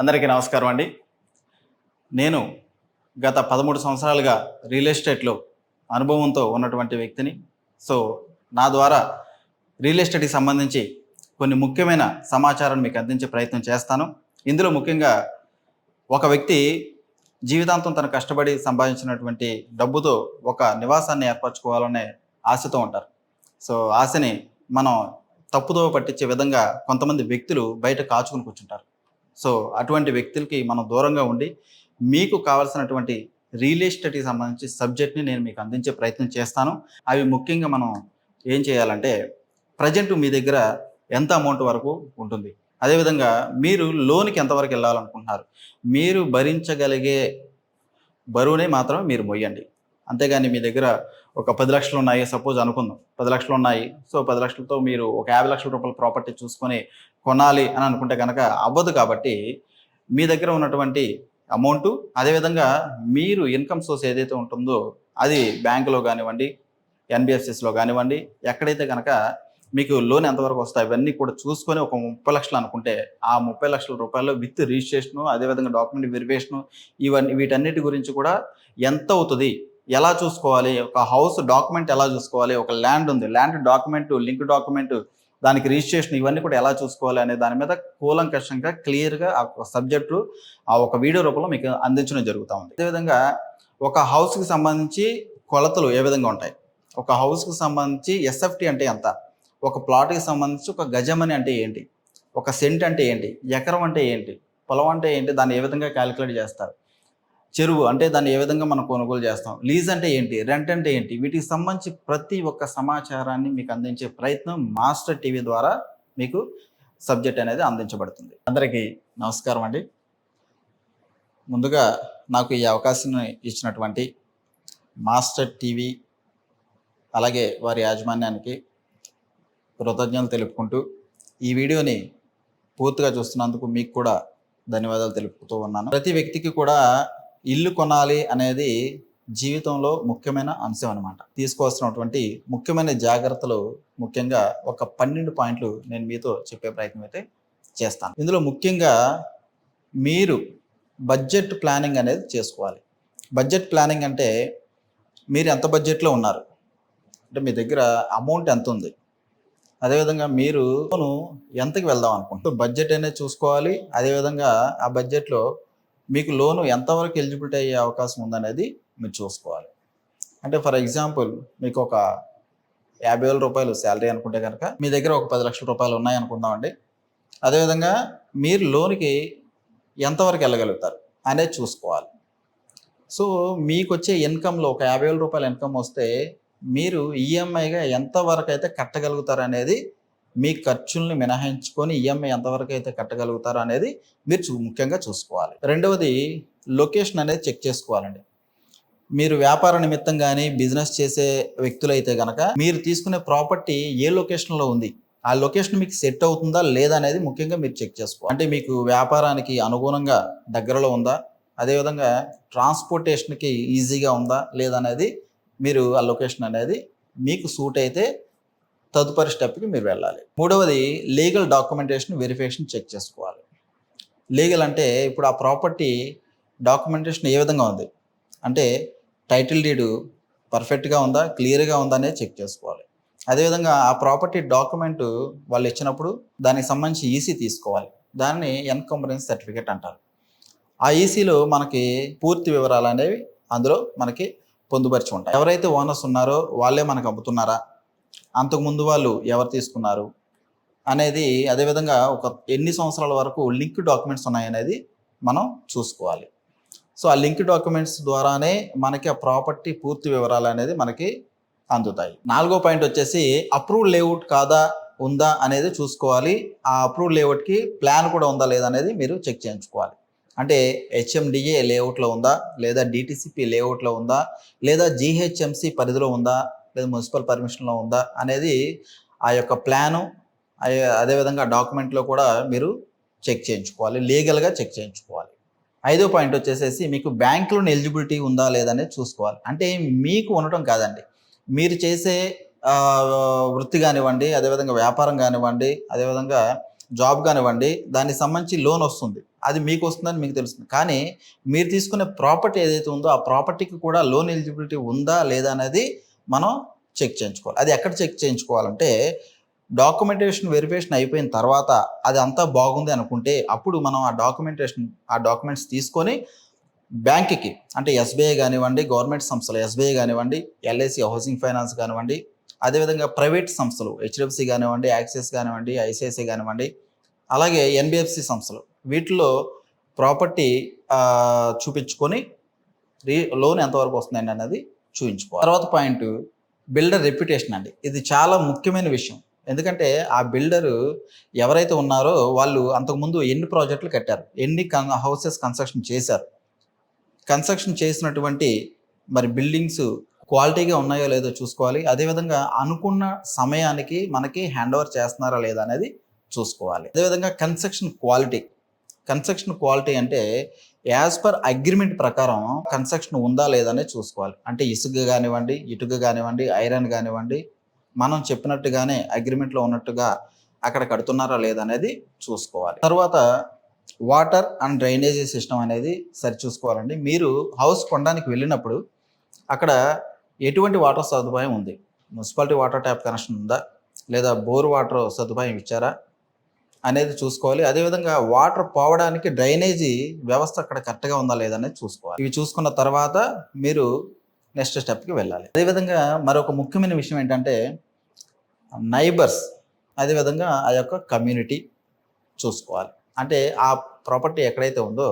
అందరికీ నమస్కారం అండి. నేను గత పదమూడు సంవత్సరాలుగా రియల్ ఎస్టేట్లో అనుభవంతో ఉన్నటువంటి వ్యక్తిని. సో నా ద్వారా రియల్ ఎస్టేట్కి సంబంధించి కొన్ని ముఖ్యమైన సమాచారాన్ని మీకు అందించే ప్రయత్నం చేస్తాను. ఇందులో ముఖ్యంగా ఒక వ్యక్తి జీవితాంతం తను కష్టపడి సంపాదించినటువంటి డబ్బుతో ఒక నివాసాన్ని ఏర్పరచుకోవాలనే ఆశతో ఉంటారు. సో ఆశని మనం తప్పుదో పట్టించే విధంగా కొంతమంది వ్యక్తులు బయట కాచుకుని కూర్చుంటారు. సో అటువంటి వ్యక్తులకి మనం దూరంగా ఉండి మీకు కావాల్సినటువంటి రియల్ ఎస్టేట్కి సంబంధించి సబ్జెక్ట్ని నేను మీకు అందించే ప్రయత్నం చేస్తాను. అవి ముఖ్యంగా మనం ఏం చేయాలంటే ప్రజెంట్ మీ దగ్గర ఎంత అమౌంట్ వరకు ఉంటుంది? అదేవిధంగా మీరు లోన్కి ఎంతవరకు వెళ్ళాలనుకుంటున్నారు? మీరు భరించగలిగే బరువునే మాత్రం మీరు మొయ్యండి. అంతేగాని మీ దగ్గర ఒక పది లక్షలు ఉన్నాయి సపోజ్ అనుకుందాం. పది లక్షలు ఉన్నాయి. సో పది లక్షలతో మీరు ఒక యాభై లక్షల రూపాయల ప్రాపర్టీ చూసుకొని కొనాలి అని అనుకుంటే కనుక అవ్వదు కాబట్టి మీ దగ్గర ఉన్నటువంటి అమౌంట్ అదేవిధంగా మీరు ఇన్కమ్ సోర్స్ ఏదైతే ఉంటుందో అది బ్యాంకులో కానివ్వండి ఎన్బిఎఫ్సిస్లో కానివ్వండి ఎక్కడైతే కనుక మీకు లోన్ ఎంతవరకు వస్తాయి ఇవన్నీ కూడా చూసుకొని ఒక ముప్పై లక్షలు అనుకుంటే ఆ ముప్పై లక్షల రూపాయలు విత్ రిజిస్ట్రేషను అదేవిధంగా డాక్యుమెంట్ వెరిఫికేషను ఇవన్నీ వీటన్నిటి గురించి కూడా ఎంత అవుతుంది ఎలా చూసుకోవాలి ఒక హౌస్ డాక్యుమెంట్ ఎలా చూసుకోవాలి ఒక ల్యాండ్ ఉంది ల్యాండ్ డాక్యుమెంట్ లింక్ డాక్యుమెంట్ దానికి రిజిస్ట్రేషన్ ఇవన్నీ కూడా ఎలా చూసుకోవాలి అనే దాని మీద కూలంకషంగా క్లియర్గా ఆ సబ్జెక్టు ఆ ఒక వీడియో రూపంలో మీకు అందించడం జరుగుతూ ఉంది. అదేవిధంగా ఒక హౌస్కి సంబంధించి కొలతలు ఏ విధంగా ఉంటాయి? ఒక హౌస్కి సంబంధించి ఎస్ఎఫ్టీ అంటే ఎంత? ఒక ప్లాట్కి సంబంధించి ఒక గజమని అంటే ఏంటి? ఒక సెంట్ అంటే ఏంటి? ఎకరం అంటే ఏంటి? పొలం అంటే ఏంటి? దాన్ని ఏ విధంగా క్యాలిక్యులేట్ చేస్తారు? చెరువు అంటే దాన్ని ఏ విధంగా మనం కొనుగోలు చేస్తాం? లీజ్ అంటే ఏంటి? రెంట్ అంటే ఏంటి? వీటికి సంబంధించి ప్రతి ఒక్క సమాచారాన్ని మీకు అందించే ప్రయత్నం మాస్టర్ టీవీ ద్వారా మీకు సబ్జెక్ట్ అనేది అందించబడుతుంది. అందరికీ నమస్కారం అండి. ముందుగా నాకు ఈ అవకాశం ఇచ్చినటువంటి మాస్టర్ టీవీ అలాగే వారి యాజమాన్యానికి కృతజ్ఞతలు తెలుపుకుంటూ ఈ వీడియోని పూర్తిగా చూస్తున్నందుకు మీకు కూడా ధన్యవాదాలు తెలుపుతూ ఉన్నాను. ప్రతి వ్యక్తికి కూడా ఇల్లు కొనాలి అనేది జీవితంలో ముఖ్యమైన అంశం అనమాట తీసుకోవాల్సినటువంటి ముఖ్యమైన జాగ్రత్తలు ముఖ్యంగా ఒక పన్నెండు పాయింట్లు నేను మీతో చెప్పే ప్రయత్నం అయితే చేస్తాను. ఇందులో ముఖ్యంగా మీరు బడ్జెట్ ప్లానింగ్ అనేది చేసుకోవాలి. బడ్జెట్ ప్లానింగ్ అంటే మీరు ఎంత బడ్జెట్లో ఉన్నారు? అంటే మీ దగ్గర అమౌంట్ ఎంత ఉంది? అదేవిధంగా మీరు ఎంతకి వెళ్దాం అనుకుంటున్నారు? బడ్జెట్ అనేది చూసుకోవాలి. అదేవిధంగా ఆ బడ్జెట్లో మీకు లోను ఎంతవరకు ఎలిజిబిలిటీ అయ్యే అవకాశం ఉందనేది మీరు చూసుకోవాలి. అంటే ఫర్ ఎగ్జాంపుల్ మీకు ఒక యాభై వేల రూపాయలు శాలరీ అనుకుంటే కనుక మీ దగ్గర ఒక పది లక్షల రూపాయలు ఉన్నాయి అనుకుందామండి. అదేవిధంగా మీరు లోన్కి ఎంతవరకు వెళ్ళగలుగుతారు అనేది చూసుకోవాలి. సో మీకు వచ్చే ఇన్కంలో ఒక యాభై వేల రూపాయల ఇన్కమ్ వస్తే మీరు ఈఎంఐగా ఎంతవరకు అయితే కట్టగలుగుతారు అనేది మీ ఖర్చుల్ని మినహాయించుకొని ఈఎంఐ ఎంతవరకు అయితే కట్టగలుగుతారో అనేది మీరు చూ ముఖ్యంగా చూసుకోవాలి. రెండవది లొకేషన్ అనేది చెక్ చేసుకోవాలండి. మీరు వ్యాపార నిమిత్తం కానీ బిజినెస్ చేసే వ్యక్తులైతే కనుక మీరు తీసుకునే ప్రాపర్టీ ఏ లొకేషన్లో ఉంది? ఆ లొకేషన్ మీకు సెట్ అవుతుందా లేదా అనేది ముఖ్యంగా మీరు చెక్ చేసుకోవాలి. అంటే మీకు వ్యాపారానికి అనుగుణంగా దగ్గరలో ఉందా? అదేవిధంగా ట్రాన్స్పోర్టేషన్కి ఈజీగా ఉందా లేదా అనేది మీరు ఆ లొకేషన్ అనేది మీకు సూట్ అయితే తదుపరి స్టెప్కి మీరు వెళ్ళాలి. మూడవది లీగల్ డాక్యుమెంటేషన్ వెరిఫికేషన్ చెక్ చేసుకోవాలి. లీగల్ అంటే ఇప్పుడు ఆ ప్రాపర్టీ డాక్యుమెంటేషన్ ఏ విధంగా ఉంది? అంటే టైటిల్ డీడు పర్ఫెక్ట్గా ఉందా క్లియర్గా ఉందా అనేది చెక్ చేసుకోవాలి. అదేవిధంగా ఆ ప్రాపర్టీ డాక్యుమెంట్ వాళ్ళు ఇచ్చినప్పుడు దానికి సంబంధించి ఈసీ తీసుకోవాలి. దాన్ని ఎన్కంబరెన్స్ సర్టిఫికేట్ అంటారు. ఆ ఈసీలో మనకి పూర్తి వివరాలు అనేవి అందులో మనకి పొందుపరిచి ఉంటాయి. ఎవరైతే ఓనర్స్ ఉన్నారో వాళ్ళే మనకు అమ్ముతున్నారా? అంతకుముందు వాళ్ళు ఎవరు తీసుకున్నారు అనేది అదేవిధంగా ఒక ఎన్ని సంవత్సరాల వరకు లింక్ డాక్యుమెంట్స్ ఉన్నాయనేది మనం చూసుకోవాలి. సో ఆ లింక్ డాక్యుమెంట్స్ ద్వారానే మనకి ఆ ప్రాపర్టీ పూర్తి వివరాలు అనేది మనకి అందుతాయి. నాలుగో పాయింట్ వచ్చేసి అప్రూవ్ లేఅవుట్ కాదా ఉందా అనేది చూసుకోవాలి. ఆ అప్రూవ్ లేఅవుట్కి ప్లాన్ కూడా ఉందా లేదా అనేది మీరు చెక్ చేయించుకోవాలి. అంటే హెచ్ఎండిఏ లేఅవుట్లో ఉందా లేదా డిటిసిపి లేఅవుట్లో ఉందా లేదా జిహెచ్ఎంసి పరిధిలో ఉందా లేదా మున్సిపల్ పర్మిషన్లో ఉందా అనేది ఆ యొక్క ప్లాను అదే- అదేవిధంగా డాక్యుమెంట్లో కూడా మీరు చెక్ చేయించుకోవాలి లీగల్గా చెక్ చేయించుకోవాలి. ఐదో పాయింట్ వచ్చేసేసి మీకు బ్యాంకులో ఎలిజిబిలిటీ ఉందా లేదా అనేది చూసుకోవాలి. అంటే మీకు ఉండటం కాదండి. మీరు చేసే వృత్తి కానివ్వండి అదేవిధంగా వ్యాపారం కానివ్వండి అదేవిధంగా జాబ్ కానివ్వండి దానికి సంబంధించి లోన్ వస్తుంది. అది మీకు వస్తుందని మీకు తెలుస్తుంది. కానీ మీరు తీసుకునే ప్రాపర్టీ ఏదైతే ఉందో ఆ ప్రాపర్టీకి కూడా లోన్ ఎలిజిబిలిటీ ఉందా లేదా అనేది మనం చెక్ చేయించుకోవాలి. అది ఎక్కడ చెక్ చేయించుకోవాలంటే డాక్యుమెంటేషన్ వెరిఫికేషన్ అయిపోయిన తర్వాత అది అంతా బాగుంది అనుకుంటే అప్పుడు మనం ఆ డాక్యుమెంటేషన్ ఆ డాక్యుమెంట్స్ తీసుకొని బ్యాంక్కి అంటే ఎస్బీఐ కానివ్వండి గవర్నమెంట్ సంస్థలు ఎస్బీఐ కానివ్వండి ఎల్ఐసి హౌసింగ్ ఫైనాన్స్ కానివ్వండి అదేవిధంగా ప్రైవేట్ సంస్థలు హెచ్డిఎఫ్సి కానివ్వండి యాక్సిస్ కానివ్వండి ఐసిఐసి కానివ్వండి అలాగే ఎన్బిఎఫ్సి సంస్థలు వీటిలో ప్రాపర్టీ చూపించుకొని రీ లోన్ ఎంతవరకు వస్తుందండి అనేది చూపించుకోవాలి తర్వాత పాయింట్ బిల్డర్ రెప్యుటేషన్ అండి. ఇది చాలా ముఖ్యమైన విషయం. ఎందుకంటే ఆ బిల్డరు ఎవరైతే ఉన్నారో వాళ్ళు అంతకుముందు ఎన్ని ప్రాజెక్టులు కట్టారు ఎన్ని కన్ హౌసెస్ కన్స్ట్రక్షన్ చేశారు. కన్స్ట్రక్షన్ చేసినటువంటి మరి బిల్డింగ్స్ క్వాలిటీగా ఉన్నాయో లేదో చూసుకోవాలి. అదేవిధంగా అనుకున్న సమయానికి మనకి హ్యాండ్ ఓవర్ చేస్తున్నారా లేదా అనేది చూసుకోవాలి. అదేవిధంగా కన్స్ట్రక్షన్ క్వాలిటీ. కన్స్ట్రక్షన్ క్వాలిటీ అంటే యాజ్ పర్ అగ్రిమెంట్ ప్రకారం కన్స్ట్రక్షన్ ఉందా లేదా అనేది చూసుకోవాలి. అంటే ఇసుక కానివ్వండి ఇటుక కానివ్వండి ఐరన్ కానివ్వండి మనం చెప్పినట్టుగానే అగ్రిమెంట్లో ఉన్నట్టుగా అక్కడ కడుతున్నారా లేదా అనేది చూసుకోవాలి. తర్వాత వాటర్ అండ్ డ్రైనేజీ సిస్టమ్ అనేది సరి చూసుకోవాలండి. మీరు హౌస్ కొనడానికి వెళ్ళినప్పుడు అక్కడ ఎటువంటి వాటర్ సదుపాయం ఉంది? మున్సిపాలిటీ వాటర్ ట్యాప్ కనెక్షన్ ఉందా? లేదా బోర్ వాటర్ సదుపాయం ఇచ్చారా? అనేది చూసుకోవాలి. అదేవిధంగా వాటర్ పోవడానికి డ్రైనేజీ వ్యవస్థ అక్కడ కరెక్ట్గా ఉందా లేదా అనేది చూసుకోవాలి. ఇవి చూసుకున్న తర్వాత మీరు నెక్స్ట్ స్టెప్కి వెళ్ళాలి. అదేవిధంగా మరొక ముఖ్యమైన విషయం ఏంటంటే నైబర్స్ అదేవిధంగా ఆ యొక్క కమ్యూనిటీ చూసుకోవాలి. అంటే ఆ ప్రాపర్టీ ఎక్కడైతే ఉందో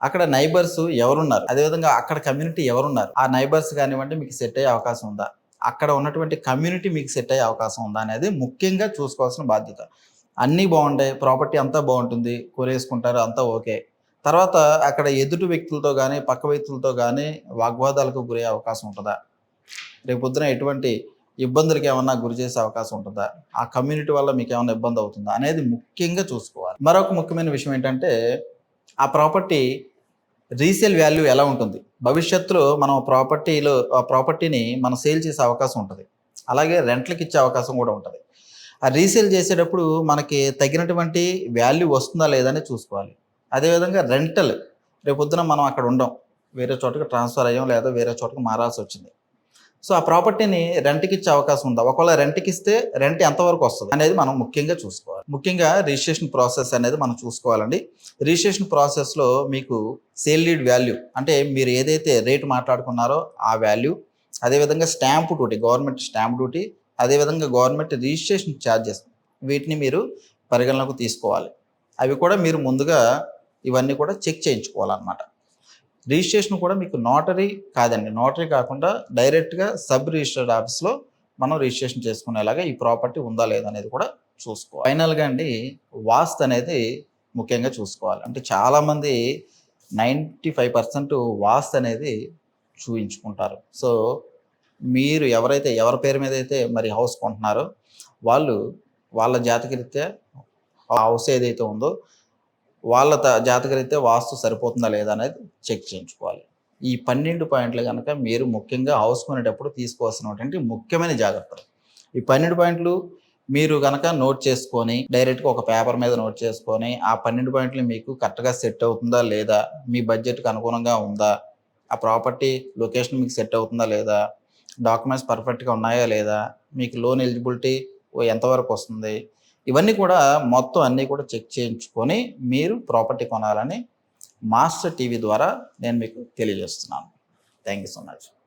అక్కడ నైబర్స్ ఎవరున్నారు? అదేవిధంగా అక్కడ కమ్యూనిటీ ఎవరున్నారు? ఆ నైబర్స్ కానివ్వండి మీకు సెట్ అయ్యే అవకాశం ఉందా? అక్కడ ఉన్నటువంటి కమ్యూనిటీ మీకు సెట్ అయ్యే అవకాశం ఉందా అనేది ముఖ్యంగా చూసుకోవాల్సిన బాధ్యత. అన్నీ బాగుంటాయి ప్రాపర్టీ అంతా బాగుంటుంది కొనేసుకుంటారు అంతా ఓకే. తర్వాత అక్కడ ఎదుటి వ్యక్తులతో కానీ పక్క వ్యక్తులతో కానీ వాగ్వాదాలకు గురయ్యే అవకాశం ఉంటుందా? రేపు పొద్దున ఎటువంటి ఇబ్బందులకి ఏమన్నా గురి చేసే అవకాశం ఉంటుందా? ఆ కమ్యూనిటీ వల్ల మీకు ఏమైనా ఇబ్బంది అవుతుందా? అనేది ముఖ్యంగా చూసుకోవాలి. మరొక ముఖ్యమైన విషయం ఏంటంటే ఆ ప్రాపర్టీ రీసేల్ వాల్యూ ఎలా ఉంటుంది? భవిష్యత్తులో మనం ప్రాపర్టీలో ఆ ప్రాపర్టీని మనం సేల్ చేసే అవకాశం ఉంటుంది. అలాగే రెంట్లకి ఇచ్చే అవకాశం కూడా ఉంటుంది. ఆ రీసేల్ చేసేటప్పుడు మనకి తగినటువంటి వాల్యూ వస్తుందా లేదా అని చూసుకోవాలి. అదేవిధంగా రెంటల్ రేపొద్దున మనం అక్కడ ఉండం. వేరే చోటకి ట్రాన్స్ఫర్ అయ్యాం లేదా వేరే చోటకి మారాల్సి వచ్చింది. సో ఆ ప్రాపర్టీని రెంట్కి ఇచ్చే అవకాశం ఉందా? ఒకవేళ రెంట్కి ఇస్తే రెంట్ ఎంతవరకు వస్తుంది అనేది మనం ముఖ్యంగా చూసుకోవాలి. ముఖ్యంగా రిజిస్ట్రేషన్ ప్రాసెస్ అనేది మనం చూసుకోవాలండి. రిజిస్ట్రేషన్ ప్రాసెస్లో మీకు సేల్ లీడ్ వాల్యూ అంటే మీరు ఏదైతే రేట్ మాట్లాడుకున్నారో ఆ వాల్యూ అదేవిధంగా stamp duty government stamp duty అదేవిధంగా గవర్నమెంట్ రిజిస్ట్రేషన్ ఛార్జెస్ వీటిని మీరు పరిగణలోకి తీసుకోవాలి. అవి కూడా మీరు ముందుగా ఇవన్నీ కూడా చెక్ చేయించుకోవాలన్నమాట. రిజిస్ట్రేషన్ కూడా మీకు నోటరీ కాదండి. నోటరీ కాకుండా డైరెక్ట్గా సబ్ రిజిస్టర్డ్ ఆఫీస్లో మనం రిజిస్ట్రేషన్ చేసుకునేలాగా ఈ ప్రాపర్టీ ఉందా లేదా అనేది కూడా చూసుకోవాలి. ఫైనల్గా అండి వాస్తు అనేది ముఖ్యంగా చూసుకోవాలి. అంటే చాలామంది నైంటీ ఫైవ్ పర్సెంట్ వాస్తు అనేది చూయించుకుంటారు. సో మీరు ఎవరైతే ఎవరి పేరు మీద అయితే మరి హౌస్ కొంటున్నారో వాళ్ళు వాళ్ళ జాతకరీత్యా ఆ హౌస్ ఏదైతే ఉందో వాళ్ళ త- జాతకరీత్యా వాస్తు సరిపోతుందా లేదా అనేది చెక్ చేయించుకోవాలి. ఈ పన్నెండు పాయింట్లు కనుక మీరు ముఖ్యంగా హౌస్ కొనేటప్పుడు తీసుకోవాల్సినటువంటి ముఖ్యమైన జాగ్రత్తలు. ఈ పన్నెండు పాయింట్లు మీరు కనుక నోట్ చేసుకొని డైరెక్ట్గా ఒక పేపర్ మీద నోట్ చేసుకొని ఆ పన్నెండు పాయింట్లు మీకు కరెక్ట్గా సెట్ అవుతుందా లేదా మీ బడ్జెట్కి అనుగుణంగా ఉందా ఆ ప్రాపర్టీ లొకేషన్ మీకు సెట్ అవుతుందా లేదా డాక్యుమెంట్స్ పర్ఫెక్ట్గా ఉన్నాయా లేదా? మీకు లోన్ ఎలిజిబిలిటీ ఎంతవరకు వస్తుంది? ఇవన్నీ కూడా మొత్తం అన్నీ కూడా చెక్ చేయించుకొని మీరు ప్రాపర్టీ కొనాలని మాస్టర్ టీవీ ద్వారా నేను మీకు తెలియజేస్తున్నాను. Thank you so much.